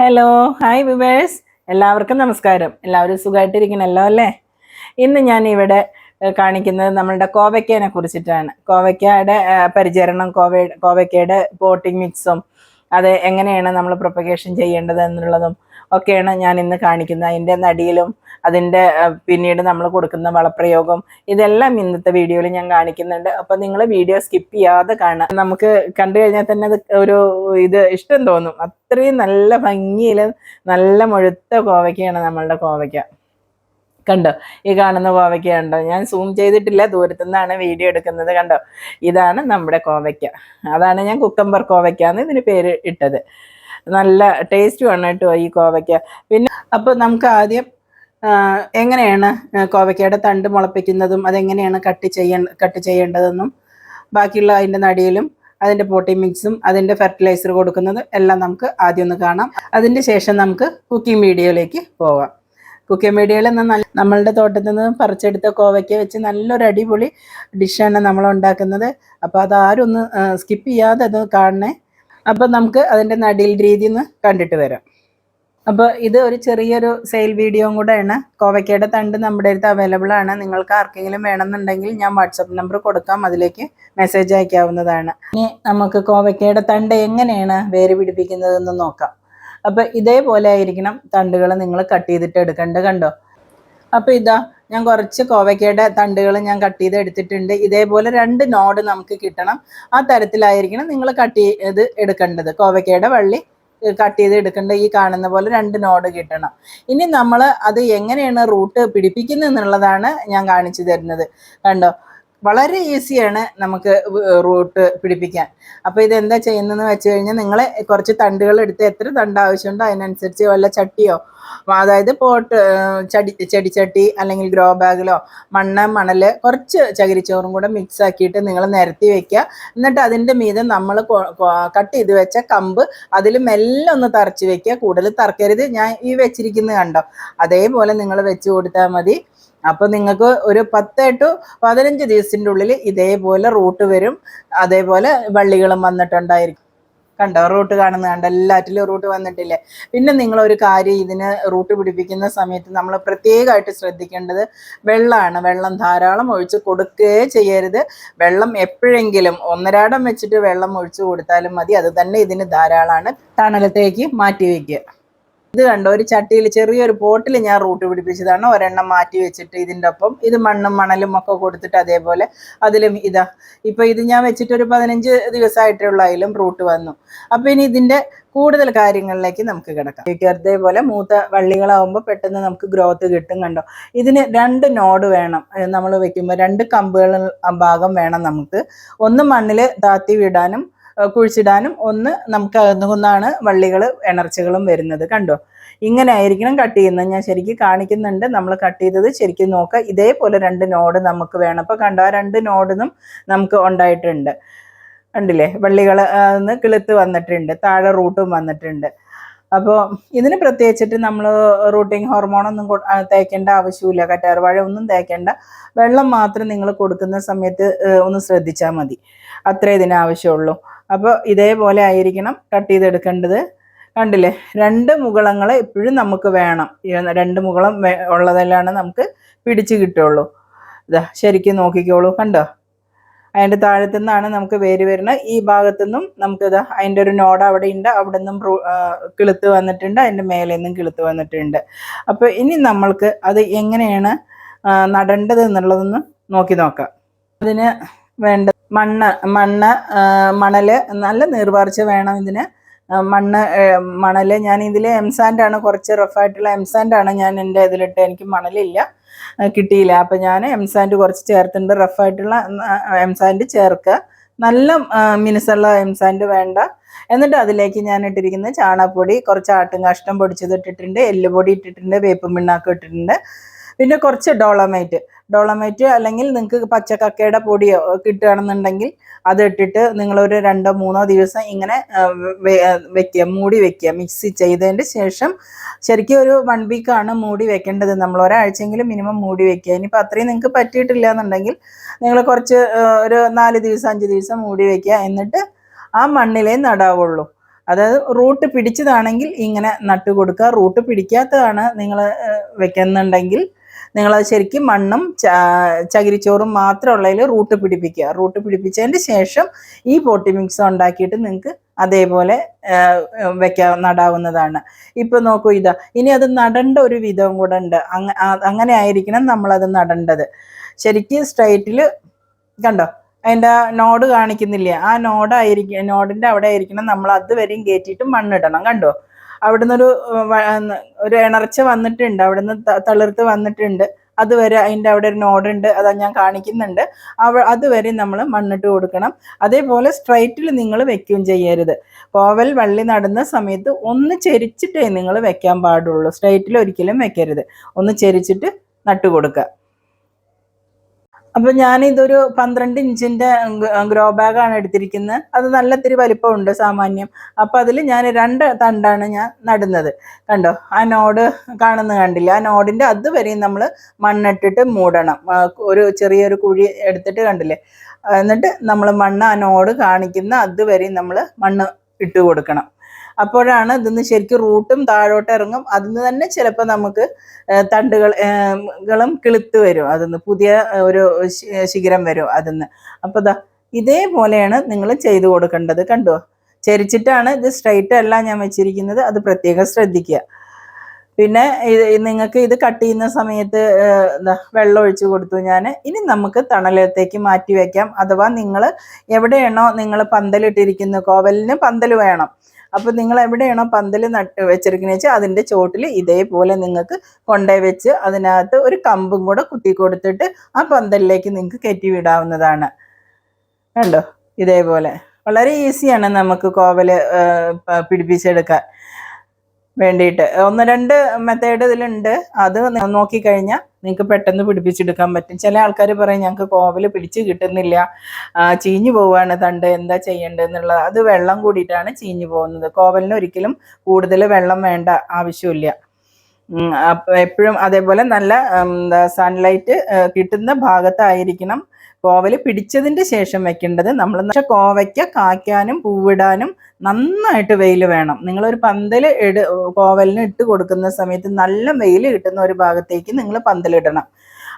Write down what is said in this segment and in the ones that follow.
Hello hi viewers എല്ലാവർക്കും നമസ്കാരം. എല്ലാവരും സുഖമായിട്ടിരിക്കണല്ലോ അല്ലേ ഇന്ന് ഞാൻ ഇവിടെ കാണിക്കുന്നത് നമ്മളുടെ കോവയ്ക്കേനെ കുറിച്ചിട്ടാണ്. കോവയ്ക്കയുടെ പരിചരണം കോവ കോവയ്ക്കയുടെ പോട്ടിംഗ് മിക്സും അത് എങ്ങനെയാണ് നമ്മൾ പ്രൊപ്പഗേഷൻ ചെയ്യേണ്ടത് എന്നുള്ളതും ഒക്കെയാണ് ഞാൻ ഇന്ന് കാണിക്കുന്നത്. അതിന്റെ നടിയിലും അതിന്റെ പിന്നീട് നമ്മൾ കൊടുക്കുന്ന വളപ്രയോഗം ഇതെല്ലാം ഇന്നത്തെ വീഡിയോയിൽ ഞാൻ കാണിക്കുന്നുണ്ട്. അപ്പം നിങ്ങൾ വീഡിയോ സ്കിപ്പ് ചെയ്യാതെ കാണാം നമുക്ക് കണ്ടു കഴിഞ്ഞാൽ തന്നെ അത് ഒരു ഇത് ഇഷ്ടം തോന്നും. അത്രയും നല്ല ഭംഗിയിൽ നല്ല മുഴുത്ത കോവയ്ക്കയാണ് നമ്മളുടെ കോവയ്ക്ക. കണ്ടോ? ഈ കാണുന്ന കോവയ്ക്ക കണ്ടോ? ഞാൻ സൂം ചെയ്തിട്ടില്ല ദൂരത്തു നിന്നാണ് വീഡിയോ എടുക്കുന്നത് കണ്ടോ? ഇതാണ് നമ്മുടെ കോവയ്ക്ക. അതാണ് ഞാൻ കുക്കമ്പർ കോവയ്ക്ക എന്ന് ഇതിന് പേര് ഇട്ടത്. നല്ല ടേസ്റ്റ് വേണം കേട്ടോ ഈ കോവയ്ക്ക. പിന്നെ അപ്പോൾ നമുക്ക് ആദ്യം എങ്ങനെയാണ് കോവയ്ക്കയുടെ തണ്ട് മുളപ്പിക്കുന്നതും അതെങ്ങനെയാണ് കട്ട് ചെയ്യ കട്ട് ചെയ്യേണ്ടതെന്നും ബാക്കിയുള്ള അതിന്റെ നടിയിലും അതിന്റെ പോട്ടി മിക്സും അതിന്റെ ഫെർട്ടിലൈസർ കൊടുക്കുന്നത് എല്ലാം നമുക്ക് ആദ്യം ഒന്ന് കാണാം. അതിന്റെ ശേഷം നമുക്ക് കുക്കിംഗ് മീഡിയയിലേക്ക് പോവാം. കുക്കിംഗ് മീഡിയയിൽ നിന്ന് നമ്മളുടെ തോട്ടത്തിൽ നിന്ന് പറിച്ചെടുത്ത കോവയ്ക്ക വെച്ച് നല്ലൊരു അടിപൊളി ഡിഷാണ് നമ്മൾ ഉണ്ടാക്കുന്നത്. അപ്പോൾ അതാരും ഒന്ന് സ്കിപ്പ് ചെയ്യാതെ അത് കാണണേ. അപ്പം നമുക്ക് അതിന്റെ നടിയിൽ രീതി ഒന്ന് കണ്ടിട്ട് വരാം. അപ്പോൾ ഇത് ഒരു ചെറിയൊരു സെയിൽ വീഡിയോ കൂടെയാണ്. കോവയ്ക്കയുടെ തണ്ട് നമ്മുടെ അടുത്ത് അവൈലബിൾ ആണ്. നിങ്ങൾക്ക് ആർക്കെങ്കിലും വേണമെന്നുണ്ടെങ്കിൽ ഞാൻ വാട്സപ്പ് നമ്പർ കൊടുക്കാം. അതിലേക്ക് മെസ്സേജ് അയക്കാവുന്നതാണ്. ഇനി നമുക്ക് കോവയ്ക്കയുടെ തണ്ട് എങ്ങനെയാണ് വേര് പിടിപ്പിക്കുന്നതെന്ന് നോക്കാം. അപ്പോൾ ഇതേപോലെ ആയിരിക്കണം തണ്ടുകൾ നിങ്ങൾ കട്ട് ചെയ്തിട്ട് എടുക്കേണ്ടത് കണ്ടോ? അപ്പോൾ ഇതാ ഞാൻ കുറച്ച് കോവയ്ക്കയുടെ തണ്ടുകൾ ഞാൻ കട്ട് ചെയ്ത് എടുത്തിട്ടുണ്ട്. ഇതേപോലെ രണ്ട് നോഡ് നമുക്ക് കിട്ടണം. ആ തരത്തിലായിരിക്കണം നിങ്ങൾ കട്ട് ചെയ്ത് എടുക്കേണ്ടത്. കോവയ്ക്കയുടെ വള്ളി കട്ട് ചെയ്ത് എടുക്കേണ്ട ഈ കാണുന്ന പോലെ രണ്ട് നോഡ് കിട്ടണം. ഇനി നമ്മൾ അത് എങ്ങനെയാണ് റൂട്ട് പിടിപ്പിക്കുന്നത് എന്നുള്ളതാണ് ഞാൻ കാണിച്ചു തരുന്നത്. കണ്ടോ? വളരെ ഈസിയാണ് നമുക്ക് റൂട്ട് പിടിപ്പിക്കാൻ. അപ്പോൾ ഇത് എന്താ ചെയ്യുന്നതെന്ന് വെച്ച് കഴിഞ്ഞാൽ നിങ്ങൾ കുറച്ച് തണ്ടുകൾ എടുത്ത് എത്ര തണ്ട് ആവശ്യമുണ്ടോ അതിനനുസരിച്ച് വല്ല ചട്ടിയോ അതായത് പോട്ട് ചടി ചെടിച്ചട്ടി അല്ലെങ്കിൽ ഗ്രോ ബാഗിലോ മണ്ണ് മണൽ കുറച്ച് ചകിരിച്ചോറും കൂടെ മിക്സ് ആക്കിയിട്ട് നിങ്ങൾ നിരത്തി വെക്കുക എന്നിട്ട് അതിന്റെ മീതെ നമ്മൾ കട്ട് ചെയ്ത് വെച്ച കമ്പ് അതിൽ മെല്ലെ ഒന്ന് തറച്ച് വെക്കുക കൂടുതൽ തറക്കരുത്. ഞാൻ ഈ വെച്ചിരിക്കുന്നത് കണ്ടോ? അതേപോലെ നിങ്ങൾ വെച്ച് കൊടുത്താൽ മതി. അപ്പോൾ നിങ്ങൾക്ക് ഒരു പത്ത് ടു പതിനഞ്ച് ദിവസത്തിന്റെ ഉള്ളിൽ ഇതേപോലെ റൂട്ട് വരും. അതേപോലെ വള്ളികളും വന്നിട്ടുണ്ടായിരിക്കും. കണ്ടോ? റൂട്ട് കാണുന്ന കണ്ട? എല്ലാറ്റിലും റൂട്ട് വന്നിട്ടില്ലേ? പിന്നെ നിങ്ങൾ ഒരു കാര്യം ഇതിന് റൂട്ട് പിടിപ്പിക്കുന്ന സമയത്ത് നമ്മൾ പ്രത്യേകമായിട്ട് ശ്രദ്ധിക്കേണ്ടത് വെള്ളമാണ്. വെള്ളം ധാരാളം ഒഴിച്ച് കൊടുക്കുകയേ ചെയ്യരുത്. വെള്ളം എപ്പോഴെങ്കിലും ഒന്നരാടം വെച്ചിട്ട് വെള്ളം ഒഴിച്ച് കൊടുത്താലും മതി. അത് തന്നെ ഇതിന് ധാരാളമാണ്. തണലത്തേക്ക് മാറ്റി വയ്ക്കുക. ഇത് കണ്ടോ? ഒരു ചട്ടിയിൽ ചെറിയൊരു പോട്ടിൽ ഞാൻ റൂട്ട് പിടിപ്പിച്ചതാണ്. ഒരെണ്ണം മാറ്റി വെച്ചിട്ട് ഇതിന്റെ ഒപ്പം ഇത് മണ്ണും മണലും ഒക്കെ കൊടുത്തിട്ട് അതേപോലെ അതിലും ഇതാ. ഇപ്പം ഇത് ഞാൻ വെച്ചിട്ട് ഒരു പതിനഞ്ച് ദിവസമായിട്ടുള്ള അതിലും റൂട്ട് വന്നു. അപ്പോൾ ഇനി ഇതിന്റെ കൂടുതൽ കാര്യങ്ങളിലേക്ക് നമുക്ക് കിടക്കാം. അതേപോലെ മൂത്ത വള്ളികളാവുമ്പോൾ പെട്ടെന്ന് നമുക്ക് ഗ്രോത്ത് കിട്ടും കണ്ടോ? ഇതിന് രണ്ട് നോഡ് വേണം. നമ്മൾ വെക്കുമ്പോൾ രണ്ട് കമ്പുകൾ ഭാഗം വേണം നമുക്ക്. ഒന്ന് മണ്ണിൽ താത്തി വിടാനും കുഴിച്ചിടാനും ഒന്ന് നമുക്ക് അകന്നുകൊണ്ടാണ് വള്ളികൾ എണർച്ചകളും വരുന്നത്. കണ്ടോ? ഇങ്ങനെ ആയിരിക്കണം കട്ട് ചെയ്യുന്നത്. ഞാൻ ശരിക്കും കാണിക്കുന്നുണ്ട്. നമ്മൾ കട്ട് ചെയ്തത് ശരിക്കും നോക്കുക ഇതേപോലെ രണ്ട് നോഡ് നമുക്ക് വേണം. അപ്പോൾ കണ്ടോ? ആ രണ്ട് നോഡിനും നമുക്ക് ഉണ്ടായിട്ടുണ്ട്. കണ്ടില്ലേ? വള്ളികൾ കിളുത്ത് വന്നിട്ടുണ്ട്. താഴെ റൂട്ടും വന്നിട്ടുണ്ട്. അപ്പോൾ ഇതിന് പ്രത്യേകിച്ചിട്ട് നമ്മൾ റൂട്ടിങ് ഹോർമോണൊന്നും തേക്കേണ്ട ആവശ്യമില്ല. കറ്റാർവാഴ ഒന്നും തേക്കേണ്ട. വെള്ളം മാത്രം നിങ്ങൾ കൊടുക്കുന്ന സമയത്ത് ഒന്ന് ശ്രദ്ധിച്ചാൽ മതി. അത്രേ ഇതിന് ആവശ്യമുള്ളൂ. അപ്പോൾ ഇതേപോലെ ആയിരിക്കണം കട്ട് ചെയ്തെടുക്കേണ്ടത്. കണ്ടില്ലേ? രണ്ട് മുകളങ്ങൾ എപ്പോഴും നമുക്ക് വേണം. രണ്ട് മുകളം ഉള്ളതെല്ലാം നമുക്ക് പിടിച്ച് കിട്ടുള്ളൂ. ഇതാ ശരിക്കും നോക്കിക്കോളൂ. കണ്ടോ? അതിന്റെ താഴത്തു നിന്നാണ് നമുക്ക് വേര് വരുന്നത്. ഈ ഭാഗത്തു നിന്നും നമുക്ക് ഇതാ അതിന്റെ ഒരു നോഡ് അവിടെ ഉണ്ട്. അവിടെ നിന്നും കിളുത്ത് വന്നിട്ടുണ്ട്. അതിന്റെ മേലെ നിന്നും കിളുത്ത് വന്നിട്ടുണ്ട്. അപ്പോൾ ഇനി നമ്മൾക്ക് അത് എങ്ങനെയാണ് നടേണ്ടത് എന്നുള്ളതൊന്ന് നോക്കി നോക്കാം. അതിന് വേണ്ട മണ്ണ് മണ്ണ് മണൽ നല്ല നീർവാർച്ച വേണം ഇതിന്. മണ്ണ് മണൽ ഞാൻ ഇതിൽ എംസാൻഡാണ് കുറച്ച് റഫായിട്ടുള്ള എംസാൻഡാണ് ഞാൻ എന്റെ ഇതിലിട്ട് എനിക്ക് മണലില്ല കിട്ടിയില്ല. അപ്പം ഞാൻ എംസാൻഡ് കുറച്ച് ചേർത്തിട്ടുണ്ട് റഫായിട്ടുള്ള എംസാൻഡ് ചേർക്കുക നല്ല മിനുസുള്ള എംസാൻഡ് വേണ്ട. എന്നിട്ട് അതിലേക്ക് ഞാൻ ഇട്ടിരിക്കുന്ന ചാണകപ്പൊടി കുറച്ച് ആട്ടും കാഷ്ടം പൊടിച്ചത് ഇട്ടിട്ടുണ്ട് എല്ലുപൊടി ഇട്ടിട്ടുണ്ട് വേപ്പും പിണ്ണാക്കും ഇട്ടിട്ടുണ്ട്. പിന്നെ കുറച്ച് ഡോളമൈറ്റ്. ഡോളമൈറ്റ് അല്ലെങ്കിൽ നിങ്ങൾക്ക് പച്ചക്കക്കയുടെ പൊടിയോ കിട്ടുകയാണെന്നുണ്ടെങ്കിൽ അത് ഇട്ടിട്ട് നിങ്ങൾ ഒരു രണ്ടോ മൂന്നോ ദിവസം ഇങ്ങനെ വെക്കുക മൂടി വെക്കുക മിക്സ് ചെയ്തതിന്റെ ശേഷം ശരിക്കും ഒരു വൺ വീക്കാണ് മൂടി വെക്കേണ്ടത്. നമ്മൾ ഒരാഴ്ചയെങ്കിലും മിനിമം മൂടി വെക്കുക. ഇനിയിപ്പോൾ അത്രയും നിങ്ങൾക്ക് പറ്റിയിട്ടില്ല എന്നുണ്ടെങ്കിൽ നിങ്ങൾ കുറച്ച് ഒരു നാല് ദിവസം അഞ്ച് ദിവസം മൂടി വെക്കുക. എന്നിട്ട് ആ മണ്ണിലേ നടാവുള്ളൂ. അതായത് റൂട്ട് പിടിച്ചതാണെങ്കിൽ ഇങ്ങനെ നട്ടു കൊടുക്കുക റൂട്ട് പിടിക്കാത്തതാണ് നിങ്ങൾ വെക്കുന്നുണ്ടെങ്കിൽ നിങ്ങളത് ശരിക്കും മണ്ണും ചകിരിച്ചോറും മാത്രം മാത്രമുള്ളതിൽ റൂട്ട് പിടിപ്പിക്കുക. റൂട്ട് പിടിപ്പിച്ചതിന് ശേഷം ഈ പോട്ടി മിക്സ് ഉണ്ടാക്കിയിട്ട് നിങ്ങൾക്ക് അതേപോലെ വെക്കാ നടാവുന്നതാണ്. ഇപ്പൊ നോക്കൂ ഇതാ ഇനി അത് നടേണ്ട ഒരു വിധവും കൂടെ ഉണ്ട്. അങ്ങ- അങ്ങനെ ആയിരിക്കണം നമ്മളത് നടേണ്ടത്. ശരിക്കും സ്ട്രൈറ്റിൽ കണ്ടോ? അതിന്റെ നോഡ് കാണിക്കുന്നില്ല? ആ നോഡായിരിക്കും നോഡിന്റെ അവിടെ ആയിരിക്കണം നമ്മൾ അതുവരെയും കയറ്റിയിട്ട് മണ്ണിടണം. കണ്ടോ? അവിടുന്ന് ഒരു ഒരു ഇണർച്ച വന്നിട്ടുണ്ട്. അവിടുന്ന് തളിർത്ത് വന്നിട്ടുണ്ട്. അതുവരെ അതിന്റെ അവിടെ ഒരു നോഡുണ്ട് അതാ ഞാൻ കാണിക്കുന്നുണ്ട്. അവ അതുവരെ നമ്മൾ മണ്ണിട്ട് കൊടുക്കണം. അതേപോലെ സ്ട്രൈറ്റിൽ നിങ്ങൾ വെക്കുകയും ചെയ്യരുത്. കോവൽ വള്ളി നടുന്ന സമയത്ത് ഒന്ന് ചെരിച്ചിട്ടേ നിങ്ങൾ വെക്കാൻ പാടുള്ളൂ. സ്ട്രൈറ്റിൽ ഒരിക്കലും വെക്കരുത്. ഒന്ന് ചെരിച്ചിട്ട് നട്ടു കൊടുക്കുക അപ്പൊ ഞാൻ ഇതൊരു പന്ത്രണ്ട് ഇഞ്ചിന്റെ ഗ്രോ ബാഗാണ് എടുത്തിരിക്കുന്നത് അത് നല്ല ഇത്തിരി വലിപ്പമുണ്ട് സാമാന്യം. അപ്പൊ അതിൽ ഞാൻ രണ്ട് തണ്ടാണ് ഞാൻ നടുന്നത്. കണ്ടോ? ആ നോഡ് കാണുന്ന കണ്ടില്ല? ആ നോഡിന്റെ അതുവരെയും നമ്മൾ മണ്ണിട്ടിട്ട് മൂടണം. ഒരു ചെറിയൊരു കുഴി എടുത്തിട്ട് കണ്ടില്ലേ? എന്നിട്ട് നമ്മൾ മണ്ണ് ആ നോഡ് കാണിക്കുന്ന അതുവരെയും നമ്മൾ മണ്ണ് ഇട്ട് കൊടുക്കണം. അപ്പോഴാണ് ഇതിന്ന് ശരിക്കും റൂട്ടും താഴോട്ട് ഇറങ്ങും. അതിന് തന്നെ ചിലപ്പോൾ നമുക്ക് തണ്ടുകൾ കളും കിളുത്ത് വരും. അതിന്ന് പുതിയ ഒരു ശിഖരം വരും അതിന്ന്. അപ്പോൾ ദാ ഇതേപോലെയാണ് നിങ്ങൾ ചെയ്തു കൊടുക്കേണ്ടത്. കണ്ടോ? ചരിച്ചിട്ടാണ് ഇത് സ്ട്രൈറ്റ് അല്ല ഞാൻ വെച്ചിരിക്കുന്നത്. അത് പ്രത്യേകം ശ്രദ്ധിക്കുക. പിന്നെ ഇത് നിങ്ങൾക്ക് ഇത് കട്ട് ചെയ്യുന്ന സമയത്ത് വെള്ളം ഒഴിച്ചു കൊടുത്തു ഞാൻ ഇനി നമുക്ക് തണലത്തേക്ക് മാറ്റി വയ്ക്കാം അഥവാ നിങ്ങൾ എവിടെയാണോ നിങ്ങൾ പന്തലിട്ടിരിക്കുന്ന കോവലിന് പന്തൽ വേണം. അപ്പോൾ നിങ്ങൾ എവിടെയാണോ പന്തൽ നട്ട് വെച്ചിരിക്കുന്നത് വെച്ചാൽ അതിന്റെ ചോട്ടിൽ ഇതേപോലെ നിങ്ങൾക്ക് കൊണ്ടേ വെച്ച് അതിനകത്ത് ഒരു കമ്പും കൂടെ കുത്തി കൊടുത്തിട്ട് ആ പന്തലിലേക്ക് നിങ്ങൾക്ക് കയറ്റി വിടാവുന്നതാണ്. കണ്ടോ? ഇതേപോലെ. വളരെ ഈസിയാണ് നമുക്ക് പ- പിടിപ്പിച്ചെടുക്കാൻ. വേണ്ടിയിട്ട്. ഒന്ന് രണ്ട് മെത്തേഡ് ഇതിലുണ്ട്. അത് നോക്കിക്കഴിഞ്ഞാൽ നിങ്ങൾക്ക് പെട്ടെന്ന് പിടിപ്പിച്ചെടുക്കാൻ പറ്റും. ചില ആൾക്കാർ പറയും ഞങ്ങൾക്ക് കോവൽ പിടിച്ച് കിട്ടുന്നില്ല. ചീഞ്ഞു പോവാണ് തണ്ട്. എന്താ ചെയ്യേണ്ടത് എന്നുള്ളത് അത് വെള്ളം കൂടിയിട്ടാണ് ചീഞ്ഞു പോകുന്നത്. കോവലിന് ഒരിക്കലും കൂടുതൽ വെള്ളം വേണ്ട ആവശ്യമില്ല. എപ്പോഴും അതേപോലെ നല്ല സൺലൈറ്റ് കിട്ടുന്ന ഭാഗത്തായിരിക്കണം കോവൽ പിടിച്ചതിന്റെ ശേഷം വെക്കേണ്ടത്. നമ്മൾ പക്ഷെ കോവയ്ക്ക കായ്ക്കാനും പൂവിടാനും നന്നായിട്ട് വെയിൽ വേണം. നിങ്ങളൊരു പന്തൽ ഇട് കോവലിന് ഇട്ട് കൊടുക്കുന്ന സമയത്ത് നല്ല വെയിൽ കിട്ടുന്ന ഒരു ഭാഗത്തേക്ക് നിങ്ങൾ പന്തലിടണം.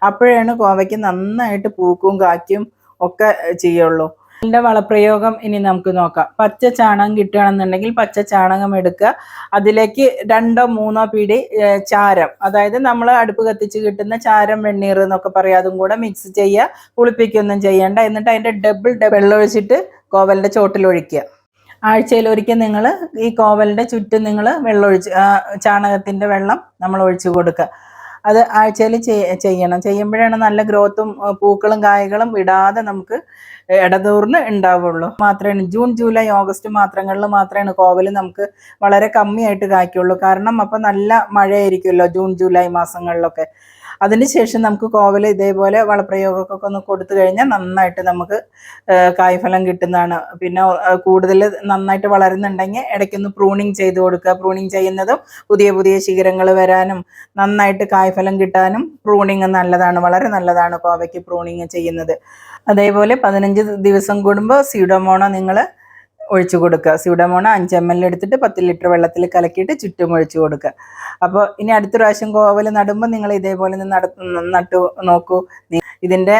അപ്പോഴാണ് കോവയ്ക്ക് നന്നായിട്ട് പൂക്കും കായ്ക്കും ഒക്കെ ചെയ്യുള്ളൂ. ഇതിന്റെ വളപ്രയോഗം ഇനി നമുക്ക് നോക്കാം. പച്ച ചാണകം കിട്ടുകയാണെന്നുണ്ടെങ്കിൽ പച്ച ചാണകം എടുക്കുക. അതിലേക്ക് രണ്ടോ മൂന്നോ പിടി ചാരം. അതായത് നമ്മൾ അടുപ്പ് കത്തിച്ച് കിട്ടുന്ന ചാരം വെണ്ണീർ എന്നൊക്കെ പറയാം. അതും കൂടെ മിക്സ് ചെയ്യുക. കുളിപ്പിക്കൊന്നും ചെയ്യണ്ട. എന്നിട്ട് അതിന്റെ ഡബിൾ വെള്ളം ഒഴിച്ചിട്ട് കോവലിന്റെ ചോട്ടിൽ ഒഴിക്കുക. ആഴ്ചയിൽ ഒരിക്കൽ നിങ്ങൾ ഈ കോവലിന്റെ ചുറ്റും നിങ്ങൾ വെള്ളം ഒഴിച്ച് ആ, ചാണകത്തിന്റെ വെള്ളം നമ്മൾ ഒഴിച്ചു കൊടുക്കുക. അത് ആഴ്ചയിൽ ചെയ്യണം. ചെയ്യുമ്പോഴാണ് നല്ല ഗ്രോത്തും പൂക്കളും കായകളും ഇടാതെ നമുക്ക് ഇടതൂർന്ന് ഉണ്ടാവുള്ളൂ. മാത്രമേ ജൂൺ ജൂലൈ ഓഗസ്റ്റ് മാത്രങ്ങളിൽ മാത്രമേ കോവൽ നമുക്ക് വളരെ കമ്മിയായിട്ട് കായ്ക്കുള്ളൂ. കാരണം അപ്പം നല്ല മഴയായിരിക്കുമല്ലോ ജൂൺ ജൂലൈ മാസങ്ങളിലൊക്കെ. അതിന് ശേഷം നമുക്ക് കോവൽ ഇതേപോലെ വളപ്രയോഗമൊക്കെ ഒന്ന് കൊടുത്തു കഴിഞ്ഞാൽ നന്നായിട്ട് നമുക്ക് കായ്ഫലം കിട്ടുന്നതാണ്. പിന്നെ കൂടുതൽ നന്നായിട്ട് വളരുന്നുണ്ടെങ്കിൽ ഇടയ്ക്കൊന്ന് പ്രൂണിങ് ചെയ്ത് കൊടുക്കുക. പ്രൂണിങ് ചെയ്യുന്നതും പുതിയ പുതിയ ശിഖരങ്ങൾ വരാനും നന്നായിട്ട് കായ്ഫലം കിട്ടാനും പ്രൂണിങ് നല്ലതാണ്. വളരെ നല്ലതാണ് കോവയ്ക്ക് പ്രൂണിങ് ചെയ്യുന്നത്. അതേപോലെ പതിനഞ്ച് ദിവസം കൂടുമ്പോൾ സീഡോമോണോ നിങ്ങൾ ഒഴിച്ചു കൊടുക്കുക. സ്യൂഡമോണ അഞ്ച് എം എൽ എടുത്തിട്ട് പത്ത് ലിറ്റർ വെള്ളത്തിൽ കലക്കിയിട്ട് ചുറ്റും ഒഴിച്ചു കൊടുക്കുക. അപ്പോൾ ഇനി അടുത്ത പ്രാവശ്യം കോവൽ നടുമ്പോൾ നിങ്ങൾ ഇതേപോലെ നട നട്ടു നോക്കൂ. ഇതിന്റെ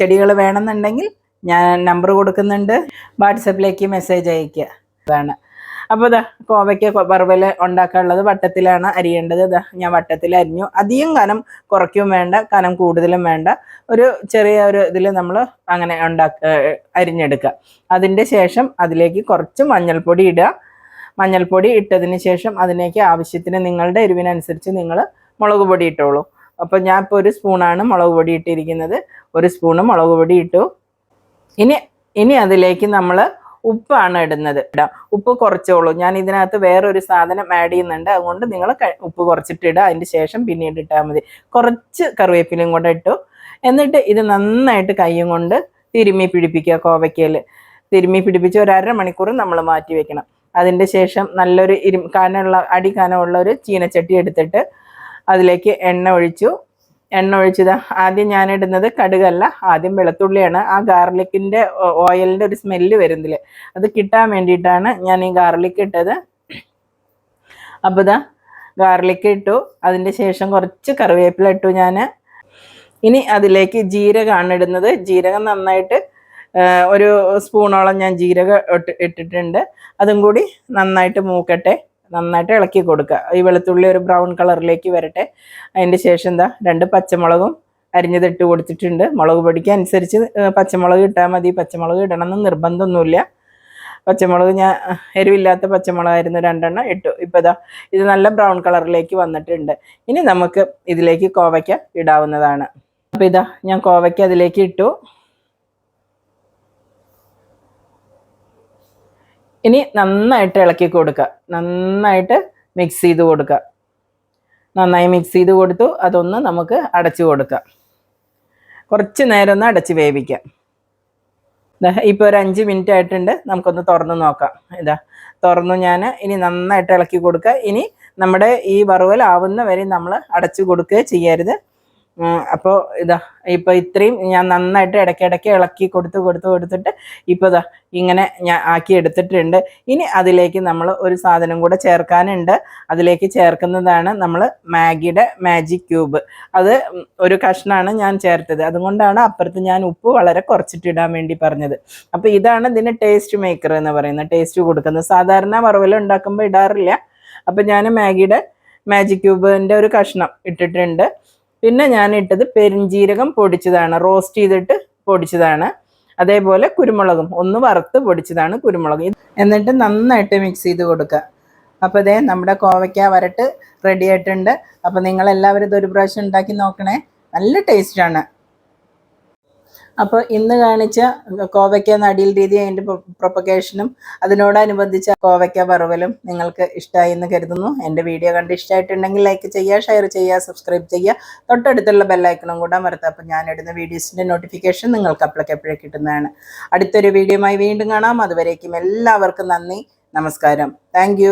ചെടികൾ വേണമെന്നുണ്ടെങ്കിൽ ഞാൻ നമ്പർ കൊടുക്കുന്നുണ്ട്. വാട്സപ്പിലേക്ക് മെസ്സേജ് അയക്കുക അതാണ് അപ്പോൾ ഇതാ കോവയ്ക്ക് വറവൽ ഉണ്ടാക്കാനുള്ളത് വട്ടത്തിലാണ് അരിയേണ്ടത്. ഇതാ ഞാൻ വട്ടത്തിൽ അരിഞ്ഞു. അധികം കനം കുറയ്ക്കും വേണ്ട കനം കൂടുതലും വേണ്ട. ഒരു ചെറിയ ഒരു ഇതിൽ നമ്മൾ അങ്ങനെ ഉണ്ടാക്ക അരിഞ്ഞെടുക്കുക അതിന്റെ ശേഷം അതിലേക്ക് കുറച്ച് മഞ്ഞൾപ്പൊടി ഇടുക. മഞ്ഞൾപ്പൊടി ഇട്ടതിന് ശേഷം അതിലേക്ക് ആവശ്യത്തിന് നിങ്ങളുടെ എരിവിനനുസരിച്ച് നിങ്ങൾ മുളക് പൊടി ഇട്ടോളൂ. അപ്പോൾ ഞാൻ ഇപ്പോൾ ഒരു സ്പൂണാണ് മുളക് പൊടി ഇട്ടിരിക്കുന്നത്. ഒരു സ്പൂണ് മുളക് പൊടി ഇട്ടു. ഇനി ഇനി അതിലേക്ക് നമ്മൾ ഉപ്പാണ് ഇടുന്നത്. ഇടാം. ഉപ്പ് കുറച്ചോളൂ ഞാൻ ഇതിനകത്ത് വേറൊരു സാധനം ആഡ് ചെയ്യുന്നുണ്ട്. അതുകൊണ്ട് നിങ്ങൾ ഉപ്പ് കുറച്ചിട്ട് ഇടുക. അതിന്റെ ശേഷം പിന്നീട് ഇട്ടാൽ മതി. കുറച്ച് കറിവേപ്പിലയും കൂടെ ഇട്ടു. എന്നിട്ട് ഇത് നന്നായിട്ട് കൈയും കൊണ്ട് തിരുമ്മി പിടിപ്പിക്കുക കോവയ്ക്കയിൽ തിരുമ്മി പിടിപ്പിച്ച് ഒരു അര മണിക്കൂർ നമ്മൾ മാറ്റി വെക്കണം. അതിന്റെ ശേഷം നല്ലൊരു ഇരു കനമുള്ള അടി കനമുള്ള ഒരു ചീനച്ചട്ടി എടുത്തിട്ട് അതിലേക്ക് എണ്ണ ഒഴിച്ചു. എണ്ണ ഒഴിച്ചത്. ആദ്യം ഞാൻ ഇടുന്നത് കടുകല്ല. ആദ്യം വെളുത്തുള്ളിയാണ്. ആ ഗാർലിക്കിന്റെ ഓയിലിന്റെ ഒരു സ്മെല്ല് വരുന്നില്ലേ? അത് കിട്ടാൻ വേണ്ടിയിട്ടാണ് ഞാൻ ഈ ഗാർലിക്ക് ഇട്ടത്. അപ്പോൾ ഇതാ ഗാർലിക് ഇട്ടു. അതിന്റെ ശേഷം കുറച്ച് കറിവേപ്പില ഇട്ടു ഞാൻ ഇനി അതിലേക്ക് ജീരകമാണ് ഇടുന്നത്. ജീരകം നന്നായിട്ട് ഒരു സ്പൂണോളം ഞാൻ ജീരകം ഇട്ടിട്ടുണ്ട്. അതും കൂടി നന്നായിട്ട് മൂക്കട്ടെ. നന്നായിട്ട് ഇളക്കി കൊടുക്കുക. ഈ വെളുത്തുള്ളി ഒരു ബ്രൗൺ കളറിലേക്ക് വരട്ടെ. അതിന്റെ ശേഷം എന്താ രണ്ട് പച്ചമുളകും അരിഞ്ഞതിട്ട് കൊടുത്തിട്ടുണ്ട്. മുളക് പൊടിക്ക് അനുസരിച്ച് പച്ചമുളക് ഇട്ടാൽ മതി. പച്ചമുളക് ഇടണമെന്ന് നിർബന്ധമൊന്നുമില്ല. പച്ചമുളക് ഞാൻ എരിവില്ലാത്ത പച്ചമുളകായിരുന്നു രണ്ടെണ്ണം ഇട്ടു. ഇപ്പോൾ ഇതാ ഇത് നല്ല ബ്രൗൺ കളറിലേക്ക് വന്നിട്ടുണ്ട്. ഇനി നമുക്ക് ഇതിലേക്ക് കോവയ്ക്ക ഇടാവുന്നതാണ്. അപ്പോൾ ഇതാ ഞാൻ കോവയ്ക്ക അതിലേക്ക് ഇട്ടു. ഇനി നന്നായിട്ട് ഇളക്കി കൊടുക്കുക. നന്നായിട്ട് മിക്സ് ചെയ്ത് കൊടുക്കുക. നന്നായി മിക്സ് ചെയ്ത് കൊടുത്തു. അതൊന്ന് നമുക്ക് അടച്ചു കൊടുക്കാം. കുറച്ച് നേരം ഒന്ന് അടച്ച് വേവിക്കാം. ഇപ്പോൾ ഒരു അഞ്ച് മിനിറ്റ് ആയിട്ടുണ്ട്. നമുക്കൊന്ന് തുറന്ന് നോക്കാം. ഇതാ തുറന്നു ഞാൻ ഇനി നന്നായിട്ട് ഇളക്കി കൊടുക്കുക. ഇനി നമ്മുടെ ഈ വറുവലാവുന്ന വരെ നമ്മൾ അടച്ചു കൊടുക്കുക ചെയ്യരുത്. അപ്പോൾ ഇതാ ഇപ്പോൾ ഇത്രയും ഞാൻ നന്നായിട്ട് ഇടയ്ക്കിടയ്ക്ക് ഇളക്കി കൊടുത്ത് കൊടുത്ത് കൊടുത്തിട്ട് ഇപ്പോൾ ഇതാ ഇങ്ങനെ ഞാൻ ആക്കി എടുത്തിട്ടുണ്ട്. ഇനി അതിലേക്ക് നമ്മൾ ഒരു സാധനം കൂടെ ചേർക്കാനുണ്ട്. അതിലേക്ക് ചേർക്കുന്നതാണ് നമ്മൾ മാഗിയുടെ മാജിക് ക്യൂബ്. അത് ഒരു കഷ്ണമാണ് ഞാൻ ചേർത്തത്. അതുകൊണ്ടാണ് അപ്പുറത്ത് ഞാൻ ഉപ്പ് വളരെ കുറച്ചിട്ടിടാൻ വേണ്ടി പറഞ്ഞത്. അപ്പോൾ ഇതാണ് ഇതിന് ടേസ്റ്റ് മേക്കർ എന്ന് പറയുന്നത്. ടേസ്റ്റ് കൊടുക്കുന്നത്. സാധാരണ വറവൽ ഉണ്ടാക്കുമ്പോൾ ഇടാറില്ല. അപ്പോൾ ഞാൻ മാഗിയുടെ മാജിക് ക്യൂബിന്റെ ഒരു കഷ്ണം ഇട്ടിട്ടുണ്ട്. പിന്നെ ഞാൻ ഇട്ടത് പെരിഞ്ജീരകം പൊടിച്ചതാണ്. റോസ്റ്റ് ചെയ്തിട്ട് പൊടിച്ചതാണ്. അതേപോലെ കുരുമുളകും ഒന്ന് വറുത്ത് പൊടിച്ചതാണ് കുരുമുളക്. എന്നിട്ട് നന്നായിട്ട് മിക്സ് ചെയ്ത് കൊടുക്കുക. അപ്പോൾ ഇതേ നമ്മുടെ കോവയ്ക്ക വരട്ട് റെഡി ആയിട്ടുണ്ട്. അപ്പോൾ നിങ്ങളെല്ലാവരും ഇതൊരു പ്രാവശ്യം ഉണ്ടാക്കി നോക്കണേ. നല്ല ടേസ്റ്റാണ് അപ്പോൾ ഇന്ന് കാണിച്ച കോവയ്ക്ക നടിയിൽ രീതി അതിന്റെ പ്രൊപ്പക്കേഷനും അതിനോടനുബന്ധിച്ച കോവയ്ക്ക വറുവലും നിങ്ങൾക്ക് ഇഷ്ടമായി എന്ന് കരുതുന്നു. എന്റെ വീഡിയോ കണ്ട് ഇഷ്ടമായിട്ടുണ്ടെങ്കിൽ ലൈക്ക് ചെയ്യുക ഷെയർ ചെയ്യുക സബ്സ്ക്രൈബ് ചെയ്യുക. തൊട്ടടുത്തുള്ള ബെല്ലൈക്കണും കൂടെ മറത്തുക അപ്പോൾ ഞാനിടുന്ന വീഡിയോസിന്റെ നോട്ടിഫിക്കേഷൻ നിങ്ങൾക്ക് അപ്പോഴൊക്കെ എപ്പോഴേ കിട്ടുന്നതാണ്. അടുത്തൊരു വീഡിയോയുമായി വീണ്ടും കാണാം. അതുവരേക്കും എല്ലാവർക്കും നന്ദി. നമസ്കാരം. താങ്ക്